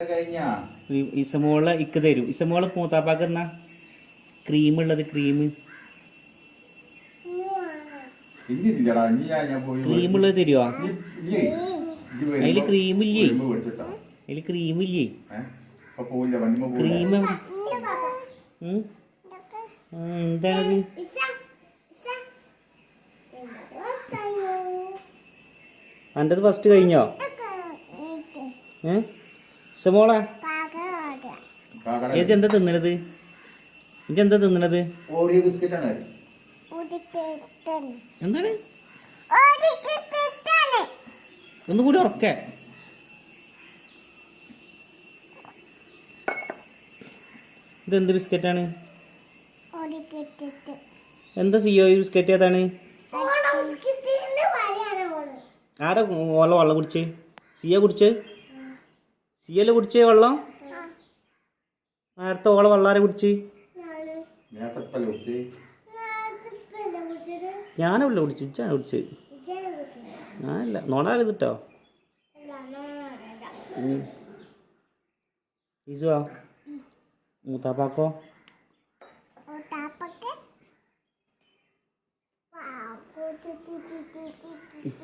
കഴിഞ്ഞാ? ഈ- ഇസമോളെ ഇക്ക് തരും. ഇസമോള മൂത്താപ്പാക്ക് എന്നാ ക്രീം ഉള്ളത് ക്രീം ക്രീം ഉള്ളത് തരുവോ? അതിൽ ക്രീം ഇല്ലേ? അതിൽ ക്രീം ഇല്ലേ? ക്രീം എന്താണത്? അന്റത് ഫസ്റ്റ് കഴിഞ്ഞോ? ഏ? കാക്കട ഏത് എന്താ തിന്നണത്? ഇത് എന്താ തിന്നണത്? ഓറിയോ ബിസ്ക്കറ്റാണ്. എന്താണ്? ഒന്നുകൂടി ഉറക്കെ. ഇതെന്ത് ബിസ്ക്കറ്റാണ്? എന്താ സിയോ ഈ ബിസ്ക്കറ്റ് ഏതാണ്? ആരാ ഓല വെള്ളം കുടിച്ച്. സിയോ കുടിച്ച്. സിയൽ കുടിച്ചേ വെള്ളം? നേരത്തെ ഓളെ വെള്ളാരെ കുടിച്ച്. ഞാനല്ല കുടിച്ച് ഇച്ചാണ് കുടിച്ച്. ഞാനല്ല. നോണാരുത് കേട്ടോ ഇസുവാ മൂത്താപ്പാക്കോ